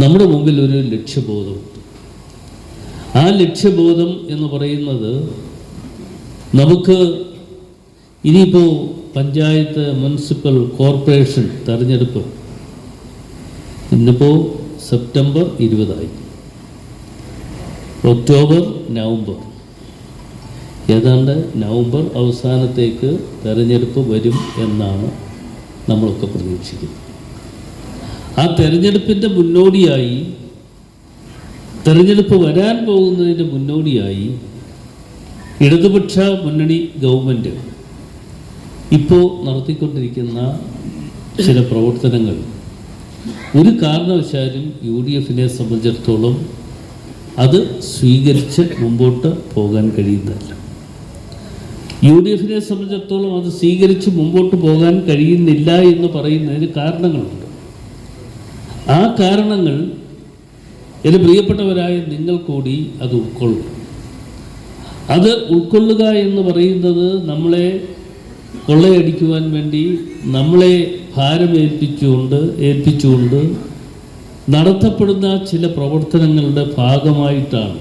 നമ്മുടെ മുമ്പിൽ ഒരു ലക്ഷ്യബോധം. ആ ലക്ഷ്യബോധം എന്ന് പറയുന്നത് നമുക്ക് ഇനിയിപ്പോൾ പഞ്ചായത്ത് മുനിസിപ്പൽ കോർപ്പറേഷൻ തെരഞ്ഞെടുപ്പ് ഇന്നിപ്പോൾ സെപ്റ്റംബർ ഇരുപതായി. October November. ഏതാണ്ട് നവംബർ അവസാനത്തേക്ക് തെരഞ്ഞെടുപ്പ് വരും എന്നാണ് നമ്മളൊക്കെ പ്രതീക്ഷിക്കുന്നത്. ആ തെരഞ്ഞെടുപ്പിന്റെ മുന്നോടിയായി തെരഞ്ഞെടുപ്പ് വരാൻ പോകുന്നതിന്റെ മുന്നോടിയായി ഇടതുപക്ഷ മുന്നണി ഗവൺമെന്റ് ഇപ്പോൾ നടത്തിക്കൊണ്ടിരിക്കുന്ന ചില പ്രവർത്തനങ്ങൾ. ഒരു കാരണവശാലും യു ഡി എഫിനെ സംബന്ധിച്ചിടത്തോളം അത് സ്വീകരിച്ച് മുമ്പോട്ട് പോകാൻ കഴിയുന്നതല്ല യു ഡി എഫിനെ സംബന്ധിച്ചിടത്തോളം അത് സ്വീകരിച്ച് മുമ്പോട്ട് പോകാൻ കഴിയുന്നില്ല എന്ന് പറയുന്നതിന് കാരണങ്ങളുണ്ട്. ആ കാരണങ്ങൾ എന്റെ പ്രിയപ്പെട്ടവരായ നിങ്ങൾ കൂടി അത് ഉൾക്കൊള്ളും. അത് ഉൾക്കൊള്ളുക എന്ന് പറയുന്നത് നമ്മളെ കൊള്ളയടിക്കുവാൻ വേണ്ടി നമ്മളെ ഭാരമേൽപ്പിച്ചുകൊണ്ട് ഏൽപ്പിച്ചുകൊണ്ട് നടത്തപ്പെടുന്ന ചില പ്രവർത്തനങ്ങളുടെ ഭാഗമായിട്ടാണ്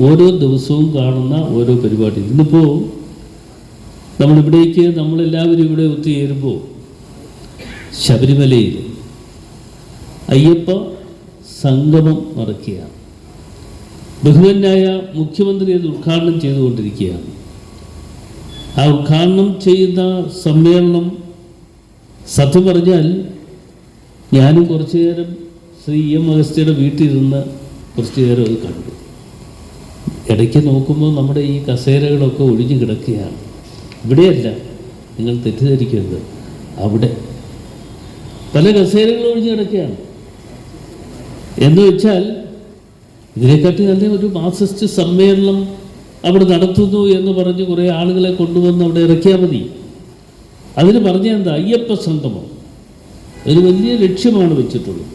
ഓരോ ദിവസവും കാണുന്ന ഓരോ പരിപാടി. ഇന്നിപ്പോൾ നമ്മളിവിടേക്ക് നമ്മളെല്ലാവരും ഇവിടെ ഒത്തുചേരുമ്പോൾ ശബരിമലയിൽ അയ്യപ്പ സംഗമം നടക്കുകയാണ്. ബഹുമാനായ മുഖ്യമന്ത്രി അത് ഉദ്ഘാടനം ചെയ്തുകൊണ്ടിരിക്കുകയാണ്. ആ ഉദ്ഘാടനം ചെയ്യുന്ന സമ്മേളനം സത്യം പറഞ്ഞാൽ ഞാനും കുറച്ചു നേരം ശ്രീ എം അഗസ്ത്യയുടെ വീട്ടിലിരുന്ന് കുറച്ചു നേരം അത് കണ്ടു. ഇടയ്ക്ക് നോക്കുമ്പോൾ നമ്മുടെ ഈ കസേരകളൊക്കെ ഒഴിഞ്ഞു കിടക്കുകയാണ്. ഇവിടെയല്ല നിങ്ങൾ തെറ്റിദ്ധരിക്കരുത്. അവിടെ പല കസേരകളും ഒഴിഞ്ഞു കിടക്കുകയാണ്. എന്ന് വെച്ചാൽ ഇതിനെക്കാട്ടി നല്ല ഒരു മാർക്സിസ്റ്റ് സമ്മേളനം അവിടെ നടത്തുന്നു എന്ന് പറഞ്ഞ് കുറേ ആളുകളെ കൊണ്ടുവന്ന് അവിടെ ഇറക്കിയാൽ മതി. അതിന് പറഞ്ഞ എന്താ? അയ്യപ്പ സംഗമം. ഒരു വലിയ ലക്ഷ്യമാണ് വെച്ചിട്ടുള്ളത്.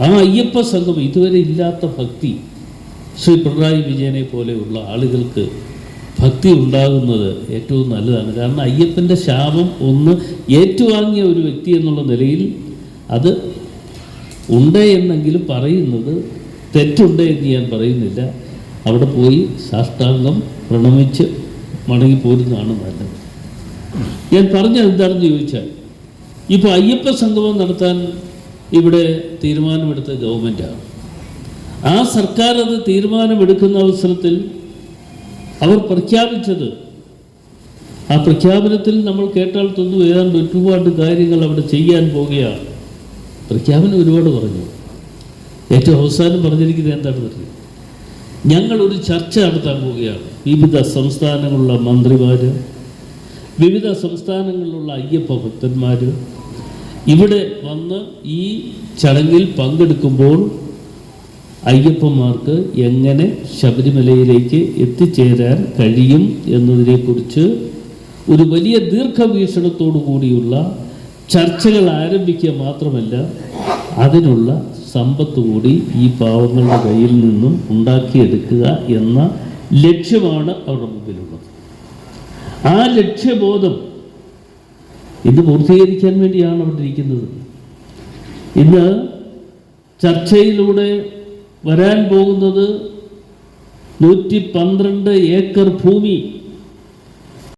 ആ അയ്യപ്പ സംഗമം ഇതുവരെ ഇല്ലാത്ത ഭക്തി ശ്രീ പിണറായി വിജയനെ പോലെയുള്ള ആളുകൾക്ക് ഭക്തി ഉണ്ടാകുന്നത് ഏറ്റവും നല്ലതാണ്. കാരണം അയ്യപ്പന്റെ ശാപം ഒന്ന് ഏറ്റുവാങ്ങിയ ഒരു വ്യക്തി എന്നുള്ള നിലയിൽ അത് ഉണ്ട് എന്നെങ്കിലും പറയുന്നത് തെറ്റുണ്ട് എന്ന് ഞാൻ പറയുന്നില്ല. അവിടെ പോയി സാഷ്ടാംഗം പ്രണമിച്ച് മടങ്ങിപ്പോരുന്നതാണ് നല്ലത്. ഞാൻ പറഞ്ഞത് എന്താണെന്ന് ചോദിച്ചാൽ ഇപ്പോൾ അയ്യപ്പ സംഗമം നടത്താൻ ഇവിടെ തീരുമാനമെടുത്ത ഗവൺമെന്റാണ് ആ സർക്കാർ അത് തീരുമാനമെടുക്കുന്ന അവസരത്തിൽ അവർ പ്രഖ്യാപിച്ചത് ആ പ്രഖ്യാപനത്തിൽ നമ്മൾ കേട്ടാൽ തൊന്നു ഏതാണ്ട് ഒരുപാട് കാര്യങ്ങൾ അവിടെ ചെയ്യാൻ പോവുകയാണ് പ്രഖ്യാപനം ഒരുപാട് പറഞ്ഞു. ഏറ്റവും അവസാനം പറഞ്ഞിരിക്കുന്നത് എന്താണെന്ന് ഒരു ചർച്ച നടത്താൻ പോവുകയാണ്. വിവിധ സംസ്ഥാനങ്ങളിലുള്ള മന്ത്രിമാർ വിവിധ സംസ്ഥാനങ്ങളിലുള്ള അയ്യപ്പ ഭക്തന്മാർ ഇവിടെ വന്ന് ഈ ചടങ്ങിൽ പങ്കെടുക്കുമ്പോൾ അയ്യപ്പന്മാർക്ക് എങ്ങനെ ശബരിമലയിലേക്ക് എത്തിച്ചേരാൻ കഴിയും എന്നതിനെക്കുറിച്ച് ഒരു വലിയ ദീർഘവീക്ഷണത്തോടു കൂടിയുള്ള ചർച്ചകൾ ആരംഭിക്കുക മാത്രമല്ല അതിനുള്ള സമ്പത്ത് കൂടി ഈ പാവങ്ങളുടെ കയ്യിൽ നിന്നും ഉണ്ടാക്കിയെടുക്കുക എന്ന ലക്ഷ്യമാണ് അവരുടെ മുമ്പിലുള്ളത്. ആ ലക്ഷ്യബോധം ഇത് പൂർത്തീകരിക്കാൻ വേണ്ടിയാണ് അവിടെ ഇരിക്കുന്നത്. ഇന്ന് ചർച്ചയിലൂടെ വരാൻ പോകുന്നത് നൂറ്റി പന്ത്രണ്ട് ഏക്കർ ഭൂമി